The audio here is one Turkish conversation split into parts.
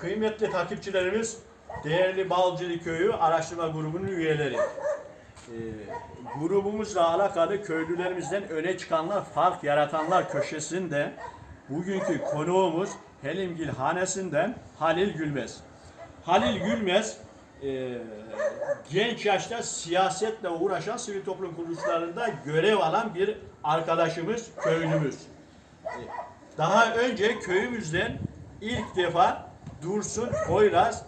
Kıymetli takipçilerimiz, değerli Balcılı Köyü Araştırma Grubu'nun üyeleri. Ee, grubumuzla alakalı köylülerimizden öne çıkanlar, fark yaratanlar köşesinde bugünkü konuğumuz Helimgil Hanesi'nden Halil Gülmez. Halil Gülmez e, genç yaşta siyasetle uğraşan sivil toplum kuruluşlarında görev alan bir arkadaşımız, köylümüz. Daha önce köyümüzden ilk defa Dursun Poyraz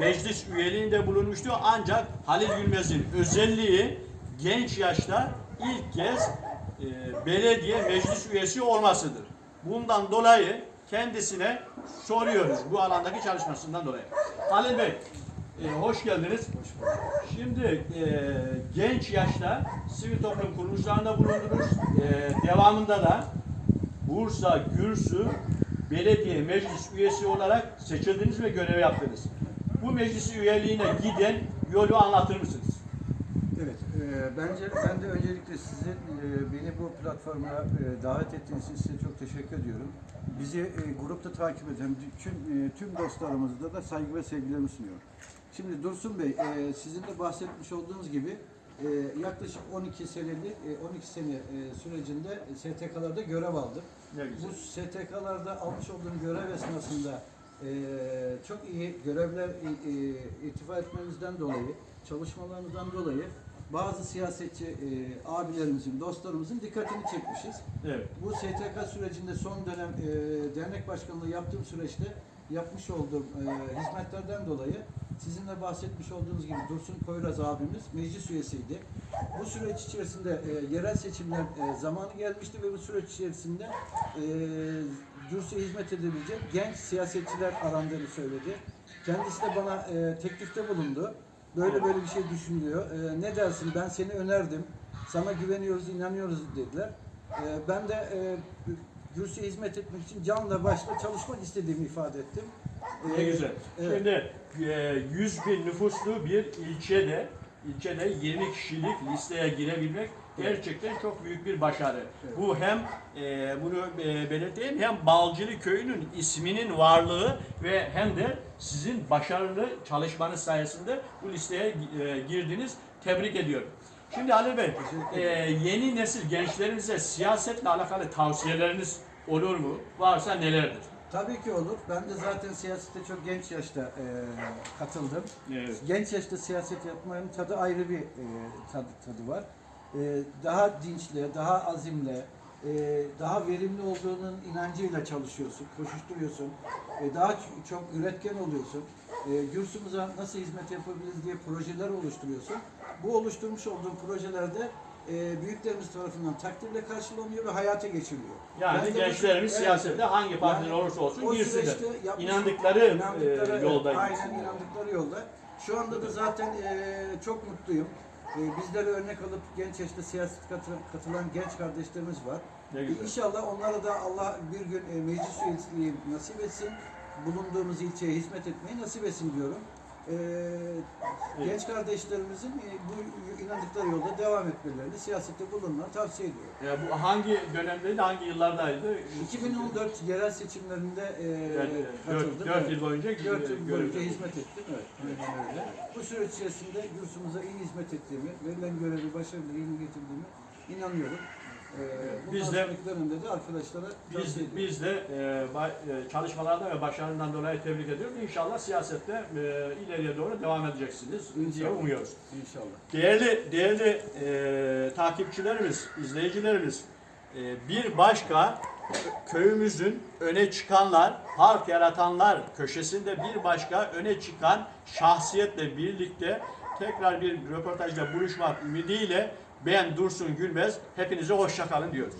meclis üyeliğinde bulunmuştu. Ancak Halil Gülmez'in özelliği genç yaşta ilk kez e, belediye meclis üyesi olmasıdır. Bundan dolayı kendisine soruyoruz bu alandaki çalışmasından dolayı. Halil Bey, e, hoş geldiniz. Şimdi e, genç yaşta sivil toplum kuruluşlarında bulundunuz. E, devamında da Bursa Gürsü Belediye Meclis üyesi olarak seçildiniz ve görev yaptınız. Bu meclis üyeliğine giden yolu anlatır mısınız? Evet, e, bence ben de öncelikle sizin e, beni bu platforma e, davet ettiğiniz için size çok teşekkür ediyorum. Bizi e, grupta takip eden tüm, e, tüm dostlarımızda da saygı ve sevgilerimi sunuyorum. Şimdi Dursun Bey, e, sizin de bahsetmiş olduğunuz gibi e, yaklaşık 12 senelik, e, 12 sene e, sürecinde STK'larda görev aldım. Bu STK'larda almış olduğum görev esnasında e, çok iyi görevler e, e, irtifa etmenizden dolayı, çalışmalarınızdan dolayı bazı siyasetçi e, abilerimizin, dostlarımızın dikkatini çekmişiz. Evet. Bu STK sürecinde son dönem e, dernek başkanlığı yaptığım süreçte yapmış olduğum e, hizmetlerden dolayı sizinle bahsetmiş olduğunuz gibi Dursun Koyraz abimiz meclis üyesiydi. Bu süreç içerisinde e, yerel seçimler e, zamanı gelmişti ve bu süreç içerisinde e, Dursun'a hizmet edebilecek genç siyasetçiler arandığını söyledi. Kendisi de bana e, teklifte bulundu. Böyle böyle bir şey düşünülüyor. E, ne dersin? Ben seni önerdim. Sana güveniyoruz, inanıyoruz dediler. E, ben de e, Gürsü'ye hizmet etmek için canla başla çalışmak istediğimi ifade ettim. Ne E, güzel. evet. Şimdi e, 100 bin nüfuslu bir ilçede ilçede 20 kişilik listeye girebilmek gerçekten çok büyük bir başarı. Evet. Bu hem e, bunu e, belirteyim hem Balcılı köyünün isminin varlığı ve hem de sizin başarılı çalışmanız sayesinde bu listeye e, girdiniz. Tebrik ediyorum. Şimdi Ali Bey, e, yeni nesil gençlerinize siyasetle alakalı tavsiyeleriniz olur mu? Varsa nelerdir? Tabii ki olur. Ben de zaten siyasete çok genç yaşta e, katıldım. Evet. Genç yaşta siyaset yapmanın tadı ayrı bir e, tadı, tadı var. E, daha dinçle, daha azimle, e, daha verimli olduğunun inancıyla çalışıyorsun, koşuşturuyorsun. E, daha çok üretken oluyorsun. E, Gürsümüze nasıl hizmet yapabiliriz diye projeler oluşturuyorsun. Bu oluşturmuş olduğun projelerde e, büyüklerimiz tarafından takdirle karşılanıyor ve hayata geçiriliyor. Yani Ben de bu- gençlerimiz Evet. siyasette hangi partiden Yani olursa olsun girsinler. süreçte yapmış- İnandıkları, inandıkları, e, yolda Aynen gitsinler. inandıkları yolda. Şu anda da zaten e, çok mutluyum. E, bizlere örnek alıp genç yaşta siyaset katılan, katılan genç kardeşlerimiz var. Ne E, güzel. İnşallah onlara da Allah bir gün e, meclis üyeliği nasip etsin. Bulunduğumuz ilçeye hizmet etmeyi nasip etsin diyorum. E, Genç kardeşlerimizin e, bu inandıkları yolda devam etmelerini, siyasette bulunmalarını tavsiye ediyorum. E, bu hangi dönemdeydi, hangi yıllardaydı? 2014 yerel seçimlerinde e, Yani, katıldım. 4, Evet. yıl boyunca 4 yıl boyunca hizmet ettim. Evet. öyle. Bu süreç içerisinde Gürsümüze iyi hizmet ettiğimi, verilen görevi başarılı yerine getirdiğimi inanıyorum. Ee, Biz de- de arkadaşlara Biz, biz de e, ba- e, çalışmalarda ve başarından dolayı tebrik ediyoruz. İnşallah siyasette e, ileriye doğru devam edeceksiniz diye İnşallah. umuyoruz. İnşallah. Değerli değerli e, takipçilerimiz, izleyicilerimiz, e, bir başka köyümüzün öne çıkanlar, park yaratanlar köşesinde bir başka öne çıkan şahsiyetle birlikte tekrar bir röportajda buluşmak ümidiyle ben Dursun Gülmez hepinize hoşça kalın diyoruz.